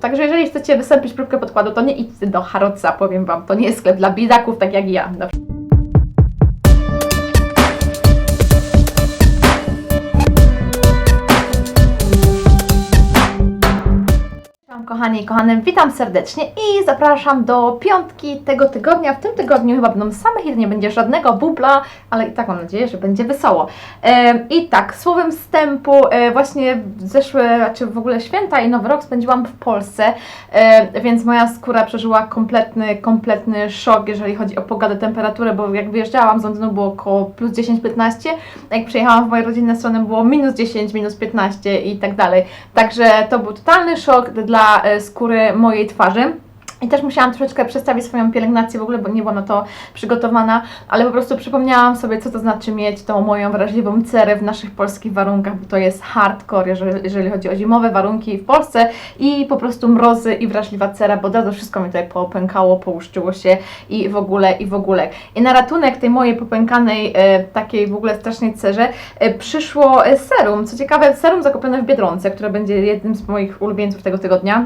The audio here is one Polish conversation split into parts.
Także jeżeli chcecie wystąpić próbkę podkładu, to nie idźcie do Harrodsa, powiem Wam, to nie jest sklep dla bidaków, tak jak ja. Kochani i kochane, witam serdecznie i zapraszam do piątki tego tygodnia. W tym tygodniu chyba będą same hity, nie będzie żadnego bubla, ale i tak mam nadzieję, że będzie wesoło. I tak, słowem wstępu, e, właśnie zeszłe, czy w ogóle święta i Nowy Rok spędziłam w Polsce, e, więc moja skóra przeżyła kompletny, kompletny szok, jeżeli chodzi o pogodę, temperaturę, bo jak wyjeżdżałam z Londynu było około plus 10-15, a jak przyjechałam w moje rodzinne strony było minus 10, minus 15 i tak dalej. Także to był totalny szok dla e, skóry mojej twarzy. I też musiałam troszeczkę przestawić swoją pielęgnację w ogóle, bo nie byłam na to przygotowana, ale po prostu przypomniałam sobie, co to znaczy mieć tą moją wrażliwą cerę w naszych polskich warunkach, bo to jest hardcore, jeżeli, jeżeli chodzi o zimowe warunki w Polsce i po prostu mrozy i wrażliwa cera, bo razu wszystko mi tutaj popękało, połuszczyło się i w ogóle, i w ogóle. I na ratunek tej mojej popękanej, e, takiej w ogóle strasznej cerze e, przyszło e, serum. Co ciekawe, serum zakupione w Biedronce, które będzie jednym z moich ulubieńców tego tygodnia.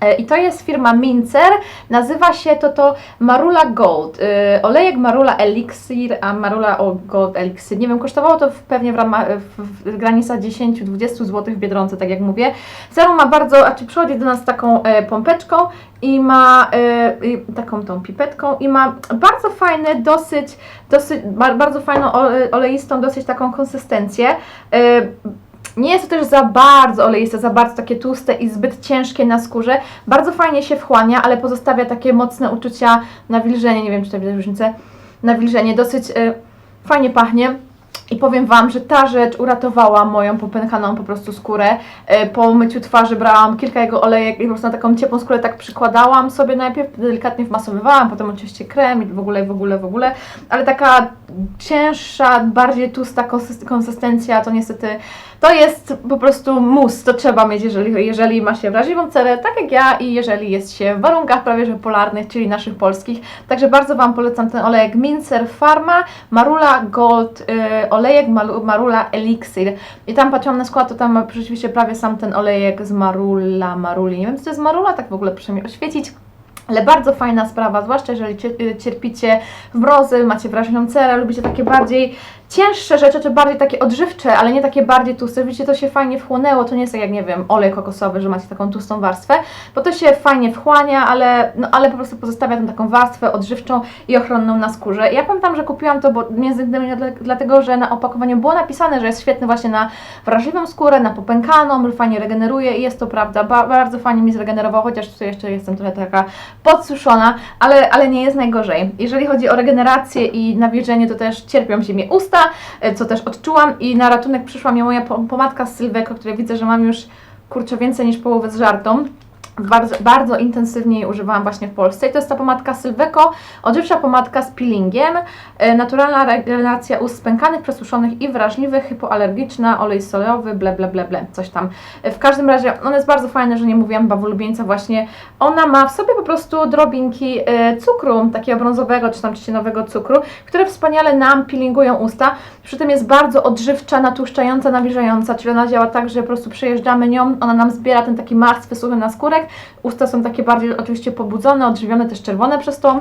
E, I to jest firma Mincer, nazywa się to to Marula Gold. Yy, olejek Marula Elixir, a Marula Gold Elixir. Nie wiem, kosztowało to pewnie w, ramach, w, granicach 10-20 zł w Biedronce, tak jak mówię. Serum ma bardzo, a czy przychodzi do nas taką e, pompeczką i ma e, taką tą pipetką i ma bardzo fajny, dosyć, dosyć bar, bardzo fajną ole- oleistą, dosyć taką konsystencję. Nie jest to też za bardzo oleiste, za bardzo takie tłuste i zbyt ciężkie na skórze. Bardzo fajnie się wchłania, ale pozostawia takie mocne uczucia nawilżenia. Nie wiem, czy tutaj widać różnicę. Nawilżenie. Dosyć y, fajnie pachnie. I powiem Wam, że ta rzecz uratowała moją popękaną po prostu skórę. E, Po myciu twarzy brałam kilka jego olejek i po prostu na taką ciepłą skórę tak przykładałam sobie najpierw, delikatnie wmasowywałam, potem oczywiście krem i w ogóle, w ogóle, w ogóle. Ale taka cięższa, bardziej tłusta konsys- konsystencja to niestety to jest po prostu mus, to trzeba mieć, jeżeli, jeżeli ma się wrażliwą cerę, tak jak ja i jeżeli jest się w warunkach prawie że polarnych, czyli naszych polskich. Także bardzo Wam polecam ten olejek Mincer Pharma Marula Gold, y, olejek Marula Elixir. I tam patrzyłam na skład, to tam rzeczywiście prawie sam ten olejek z Marula, Maruli. Nie wiem, co to jest Marula, tak w ogóle proszę mi oświecić. Ale bardzo fajna sprawa, zwłaszcza jeżeli y, cierpicie w mrozy, macie wrażliwą cerę, lubicie takie bardziej cięższe rzeczy, czy bardziej takie odżywcze, ale nie takie bardziej tłuste. Widzicie, to się fajnie wchłonęło, to nie jest tak jak, nie wiem, olej kokosowy, że macie taką tłustą warstwę, bo to się fajnie wchłania, ale, no, ale po prostu pozostawia tą taką warstwę odżywczą i ochronną na skórze. Ja pamiętam, że kupiłam to, bo między innymi dla- dlatego, że na opakowaniu było napisane, że jest świetny właśnie na wrażliwą skórę, na popękaną, że fajnie regeneruje i jest to prawda, ba bardzo fajnie mi zregenerował, chociaż tutaj jeszcze jestem trochę taka podsuszona, ale, ale nie jest najgorzej. Jeżeli chodzi o regenerację i nawilżenie, to też cierpią się mi usta, e, co też odczułam i na ratunek przyszła mi moja pom- pomadka z Sylweko, której widzę, że mam już kurczę więcej niż połowę z żartą. Bardzo, bardzo intensywnie jej używałam właśnie w Polsce i to jest ta pomadka Sylweko, odżywcza pomadka z peelingiem, e, naturalna regeneracja ust spękanych, przesuszonych i wrażliwych, hypoalergiczna, olej sojowy, ble, ble, ble, ble, coś tam. E, W każdym razie ona jest bardzo fajna, że nie mówiłam bawu ulubieńca właśnie. Ona ma w sobie po prostu drobinki e, cukru, takiego brązowego czy tam trzcinowego cukru, które wspaniale nam peelingują usta. Przy tym jest bardzo odżywcza, natłuszczająca, nawilżająca, czyli ona działa tak, że po prostu przejeżdżamy nią, ona nam zbiera ten taki martwy, suchy Usta są takie bardziej oczywiście pobudzone, odżywione, też czerwone przez to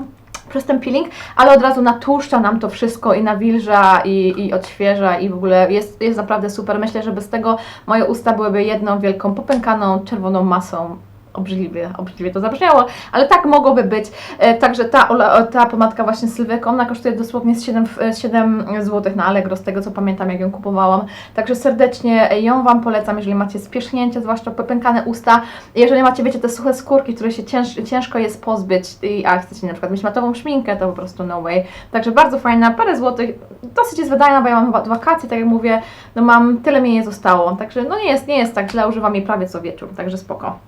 przez ten peeling, ale od razu natłuszcza nam to wszystko i nawilża i, i odświeża i w ogóle jest, jest naprawdę super. Myślę, że bez tego moje usta byłyby jedną wielką popękaną czerwoną masą. Obrzydliwie, obrzydliwie to zabrzmiało, ale tak mogłoby być. E, także ta, ola- ta pomadka właśnie Sylwek, ona kosztuje dosłownie z 7, z 7 zł na Allegro, z tego co pamiętam, jak ją kupowałam. Także serdecznie ją Wam polecam, jeżeli macie spierzchnięcie, zwłaszcza popękane usta. Jeżeli macie, wiecie, te suche skórki, które się cięż, ciężko jest pozbyć, i, a chcecie na przykład mieć matową szminkę, to po prostu no way. Także bardzo fajna, parę złotych, dosyć jest wydajna, bo ja mam wakacji, tak jak mówię, no mam, tyle mi jej zostało. Także no nie jest, nie jest tak źle, używam jej prawie co wieczór, także spoko.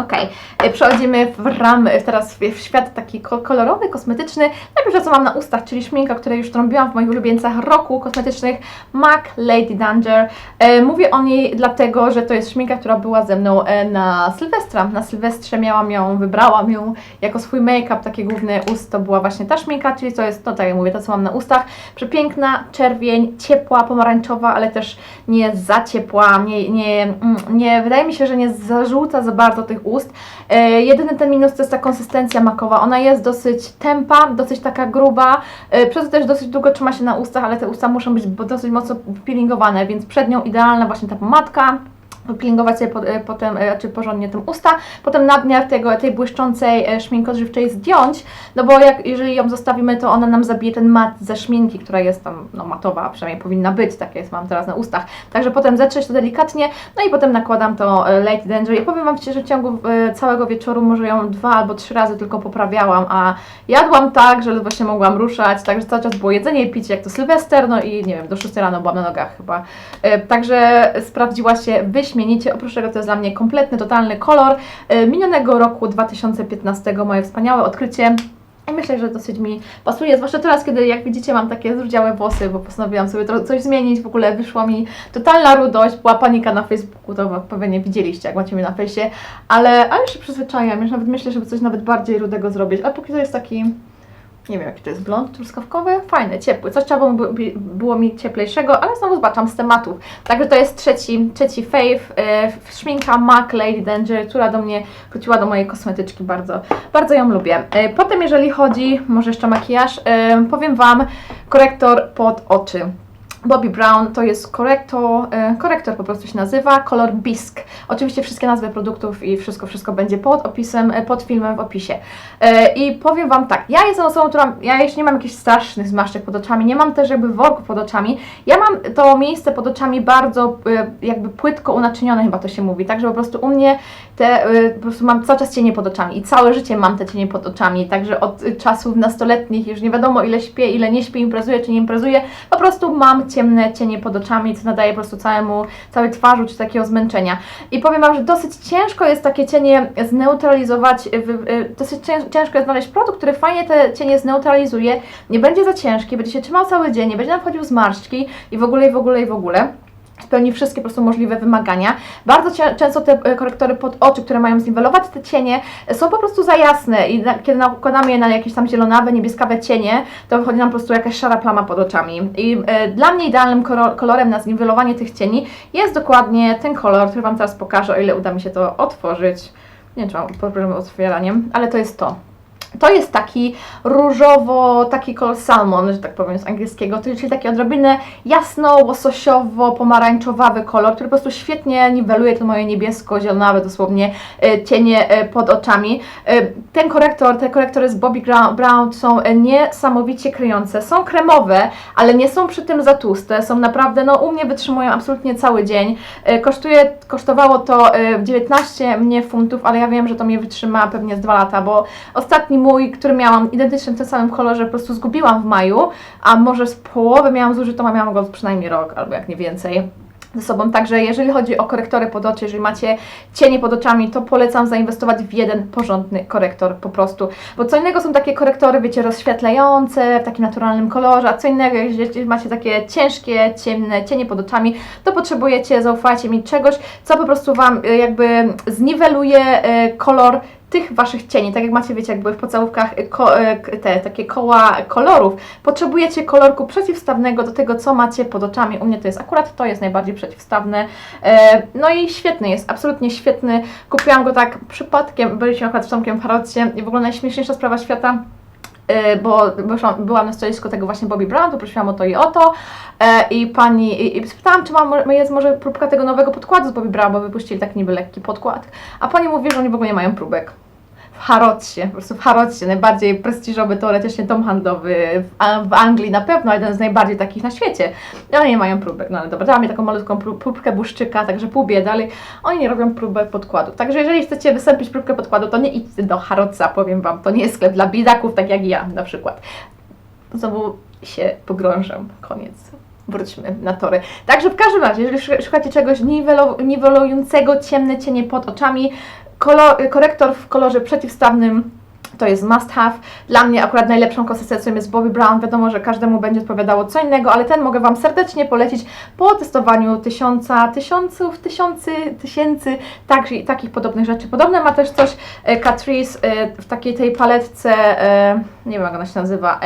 Okej, e, przechodzimy w ram, teraz w, świat taki ko- kolorowy, kosmetyczny. Najpierw co mam na ustach, czyli szminka, której już trąbiłam w moich ulubieńcach roku kosmetycznych, MAC Lady Danger. E, mówię o niej dlatego, że to jest szminka, która była ze mną e, na Sylwestra. Na Sylwestrze miałam ją, wybrałam ją jako swój make-up, taki główny ust, to była właśnie ta szminka, czyli to jest, no tak jak mówię, to co mam na ustach. Przepiękna, czerwień, ciepła, pomarańczowa, ale też nie za ciepła, nie, nie, mm, nie, wydaje mi się, że nie zarzuca za bardzo tych tych ust. E, jedyny ten minus to jest ta konsystencja makowa. Ona jest dosyć tępa, dosyć taka gruba, e, przez to też dosyć długo trzyma się na ustach, ale te usta muszą być dosyć mocno peelingowane, więc przed nią idealna właśnie ta pomadka. Peelingować sobie po, e, potem, e, czy porządnie tym usta, potem nadmiar tego, tej błyszczącej e, szminki odżywczej zdjąć, no bo jak, jeżeli ją zostawimy, to ona nam zabije ten mat ze szminki, która jest tam no, matowa, przynajmniej powinna być, tak jest mam teraz na ustach. Także potem zetrzeć to delikatnie, no i potem nakładam to e, Lady Danger i powiem Wam Ci, że w ciągu e, całego wieczoru może ją dwa albo trzy razy tylko poprawiałam, a jadłam tak, że się mogłam ruszać, także cały czas było jedzenie i picie jak to Sylwester, no i nie wiem, do 6 rano byłam na nogach chyba. Także sprawdziła się wyśmienicie, oprócz tego to jest dla mnie kompletny, totalny kolor e, minionego roku 2015, moje wspaniałe odkrycie. I myślę, że dosyć mi pasuje, zwłaszcza teraz, kiedy jak widzicie mam takie zrudziałe włosy, bo postanowiłam sobie coś zmienić, w ogóle wyszła mi totalna rudość, była panika na Facebooku, to pewnie widzieliście, jak macie mnie na fejsie, ale, ale się przyzwyczaiłam, już nawet myślę, żeby coś nawet bardziej rudego zrobić, a póki to jest taki, nie wiem jaki to jest blond truskawkowy, fajny, ciepły, coś trzeba było, było mi cieplejszego, ale znowu zbaczam z tematów, także to jest trzeci, trzeci fave, e, szminka MAC Lady Danger, która do mnie wróciła do mojej kosmetyczki, bardzo, bardzo ją lubię. E, Potem jeżeli chodzi, może jeszcze makijaż, e, powiem Wam korektor pod oczy. Bobbi Brown to jest korektor, e, korektor po prostu się nazywa, kolor Bisk. Oczywiście wszystkie nazwy produktów i wszystko, wszystko będzie pod opisem, e, pod filmem w opisie. E, I powiem Wam tak, ja jestem osobą, która, ja jeszcze nie mam jakichś strasznych zmarszczek pod oczami, nie mam też jakby worków pod oczami. Ja mam to miejsce pod oczami bardzo jakby płytko unaczynione chyba to się mówi, także po prostu u mnie te, po prostu mam cały czas cienie pod oczami i całe życie mam te cienie pod oczami, także od czasów nastoletnich już nie wiadomo ile śpię, ile nie śpię, imprezuję czy nie imprezuję, po prostu mam ciemne cienie pod oczami, co nadaje po prostu całemu, całej twarzy czy takiego zmęczenia. I powiem Wam, że dosyć ciężko jest takie cienie zneutralizować, dosyć cięż- ciężko jest znaleźć produkt, który fajnie te cienie zneutralizuje, nie będzie za ciężki, będzie się trzymał cały dzień, nie będzie nam wchodził zmarszczki i w ogóle, i w ogóle, i w ogóle spełni wszystkie po prostu możliwe wymagania. Bardzo często te e, korektory pod oczy, które mają zniwelować te cienie, e, są po prostu za jasne i na, kiedy nakładamy je na jakieś tam zielonawe, niebieskawe cienie, to wychodzi nam po prostu jakaś szara plama pod oczami. I e, dla mnie idealnym kolorem na zniwelowanie tych cieni jest dokładnie ten kolor, który Wam teraz pokażę, o ile uda mi się to otworzyć. Nie wiem, czy mam problem z otwieraniem, ale to jest to. To jest taki różowo, taki kolor salmon, że tak powiem z angielskiego, czyli taki odrobinę jasno-łososiowo-pomarańczowawy kolor, który po prostu świetnie niweluje to moje niebiesko-zielonawe dosłownie e, cienie e, pod oczami. E, Ten korektor, te korektory z Bobbi Brown są niesamowicie kryjące, są kremowe, ale nie są przy tym za tłuste, są naprawdę, no u mnie wytrzymują absolutnie cały dzień. Kosztuje, kosztowało to e, 19 mnie funtów, ale ja wiem, że to mnie wytrzyma pewnie z dwa lata, bo ostatni mój, który miałam identyczny w tym samym kolorze, po prostu zgubiłam w maju, a może z połowy miałam zużytą, a miałam go przynajmniej rok, albo jak nie więcej ze sobą. Także jeżeli chodzi o korektory pod oczy, jeżeli macie cienie pod oczami, to polecam zainwestować w jeden porządny korektor po prostu. Bo co innego są takie korektory, wiecie, rozświetlające, w takim naturalnym kolorze, a co innego, jeżeli macie takie ciężkie, ciemne cienie pod oczami, to potrzebujecie, zaufajcie mi, czegoś, co po prostu Wam y, jakby zniweluje y, kolor tych waszych cieni, tak jak macie, wiecie, jakby w podstawówkach y, y, te takie koła kolorów, potrzebujecie kolorku przeciwstawnego do tego, co macie pod oczami. U mnie to jest akurat to jest najbardziej przeciwstawne. E, No i świetny jest, absolutnie świetny. Kupiłam go tak przypadkiem, byliśmy akurat z Tomkiem w Harrodzie i w ogóle najśmieszniejsza sprawa świata, e, bo byłam na stoisku tego właśnie Bobby Brown, poprosiłam o to i o to e, i pani, i, i spytałam, czy mam, jest może próbka tego nowego podkładu z Bobby Brown, bo wypuścili tak niby lekki podkład, a pani mówi, że oni w ogóle nie mają próbek. Harrodzie, po prostu w Harrodzie, najbardziej prestiżowy teoretycznie dom handlowy w, w Anglii na pewno, jeden z najbardziej takich na świecie. I oni nie mają próbek, no ale dobra, dała mi taką malutką pró- próbkę błyszczyka, także pół biedy, ale oni nie robią próbek podkładów. Także jeżeli chcecie wystąpić próbkę podkładu, to nie idźcie do Harrodza, powiem Wam, to nie jest sklep dla biedaków, tak jak ja na przykład. Znowu się pogrążam, koniec. Wróćmy na tory. Także w każdym razie, jeżeli szu- szukacie czegoś niwelującego ciemne cienie pod oczami, kolor, korektor w kolorze przeciwstawnym to jest must have. Dla mnie akurat najlepszą konsystencją jest Bobby Brown. Wiadomo, że każdemu będzie odpowiadało co innego, ale ten mogę Wam serdecznie polecić po testowaniu tysiąca, tysiąców, tysiący, tysięcy tak, takich podobnych rzeczy. Podobne ma też coś e, Catrice e, w takiej tej paletce, e, nie wiem jak ona się nazywa,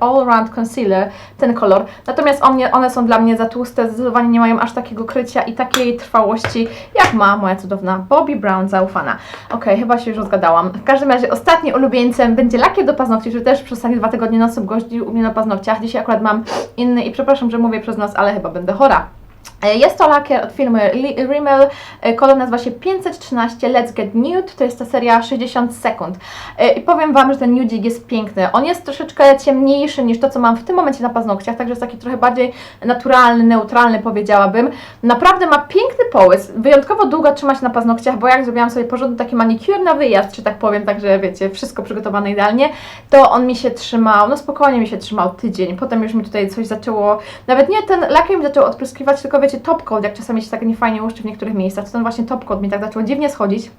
All, Round Concealer, ten kolor. Natomiast one są dla mnie za tłuste, zdecydowanie nie mają aż takiego krycia i takiej trwałości, jak ma moja cudowna Bobbi Brown zaufana. Okej, chyba się już rozgadałam. W każdym razie ostatnim ulubieńcem będzie lakier do paznokci, który też przez ostatnie dwa tygodnie non-stop gościł u mnie na paznokciach. Dzisiaj akurat mam inny i przepraszam, że mówię przez nos, ale chyba będę chora. E, Jest to lakier od firmy Rimmel, e, kolor nazywa się 513 Let's Get Nude, to jest ta seria 60 sekund. E, I powiem Wam, że ten nudzik jest piękny. On jest troszeczkę ciemniejszy niż to, co mam w tym momencie na paznokciach, także jest taki trochę bardziej naturalny, neutralny powiedziałabym. Naprawdę ma piękny połys, wyjątkowo długo trzymać na paznokciach, bo jak zrobiłam sobie porządny taki manicure na wyjazd, czy tak powiem, także wiecie, wszystko przygotowane idealnie, to on mi się trzymał, no spokojnie mi się trzymał tydzień, potem już mi tutaj coś zaczęło, nawet nie ten lakier mi zaczął odpryskiwać, tylko wiecie, top coat, jak czasami się tak niefajnie łuszczy w niektórych miejscach, to ten właśnie top coat mi tak zaczął dziwnie schodzić.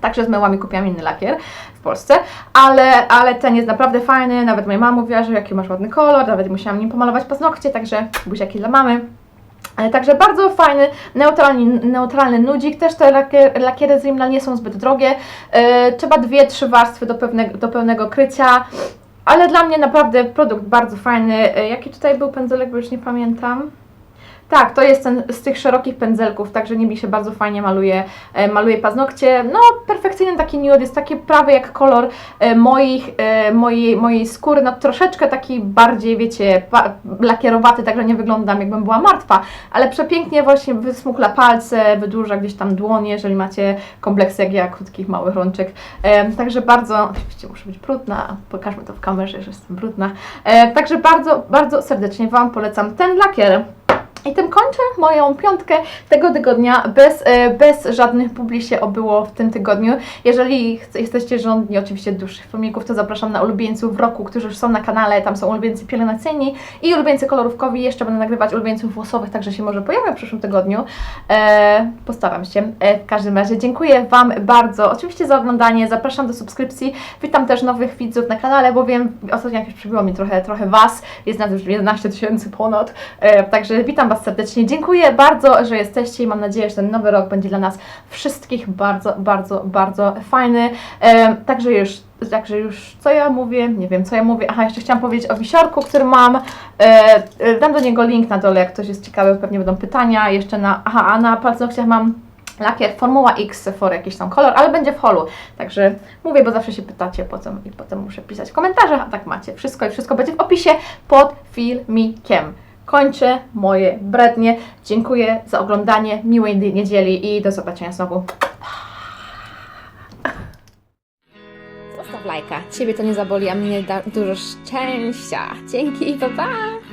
Także zmyłam i kupiłam inny lakier w Polsce, ale, ale ten jest naprawdę fajny, nawet moja mama mówiła, że jaki masz ładny kolor, nawet musiałam nim pomalować paznokcie, także buziaki dla mamy. E, Także bardzo fajny, neutralny, neutralny nudzik. Też te lakier, lakiery z nie są zbyt drogie. E, trzeba dwie, trzy warstwy do, pewnego, do pełnego krycia. Ale dla mnie naprawdę produkt bardzo fajny. E, Jaki tutaj był pędzelek, bo już nie pamiętam. Tak, to jest ten z tych szerokich pędzelków, także nimi się bardzo fajnie maluje, e, maluje paznokcie. No, perfekcyjny taki nude, jest taki prawy jak kolor e, moich, e, mojej, mojej skóry, no troszeczkę taki bardziej, wiecie, lakierowaty, także nie wyglądam jakbym była martwa, ale przepięknie właśnie wysmukla palce, wydłuża gdzieś tam dłonie, jeżeli macie kompleksy jak ja, krótkich, małych rączek. E, także bardzo, oczywiście muszę być brudna, pokażmy to w kamerze, że jestem brudna. E, także bardzo, bardzo serdecznie Wam polecam ten lakier. I tym kończę moją piątkę tego tygodnia. Bez, e, bez żadnych publi się obyło w tym tygodniu. Jeżeli jesteście żądni oczywiście dłuższych filmików, to zapraszam na ulubieńców roku, którzy już są na kanale. Tam są ulubieńcy pielęgnacyjni i ulubieńcy kolorówkowi. Jeszcze będę nagrywać ulubieńców włosowych, także się może pojawią w przyszłym tygodniu. E, postaram się. E, w każdym razie dziękuję Wam bardzo oczywiście za oglądanie. Zapraszam do subskrypcji. Witam też nowych widzów na kanale, bo wiem, ostatnio jakoś przybyło mi trochę, trochę Was. Jest nas już 11 tysięcy ponad. E, także witam Was serdecznie. Dziękuję bardzo, że jesteście i mam nadzieję, że ten nowy rok będzie dla nas wszystkich bardzo, bardzo, bardzo fajny. E, także już Także już co ja mówię, nie wiem co ja mówię. Aha, jeszcze chciałam powiedzieć o wisiorku, który mam. E, e, dam do niego link na dole, jak ktoś jest ciekawy, pewnie będą pytania. Jeszcze na. Aha, a na paznokciach mam lakier Formuła X for jakiś tam kolor, ale będzie w holu. Także mówię, bo zawsze się pytacie potem i potem muszę pisać w komentarzach, a tak macie. Wszystko i wszystko będzie w opisie pod filmikiem. Kończę moje brednie. Dziękuję za oglądanie. Miłej niedzieli i do zobaczenia znowu. Zostaw lajka. Ciebie to nie zaboli, a mnie da dużo szczęścia. Dzięki, pa pa!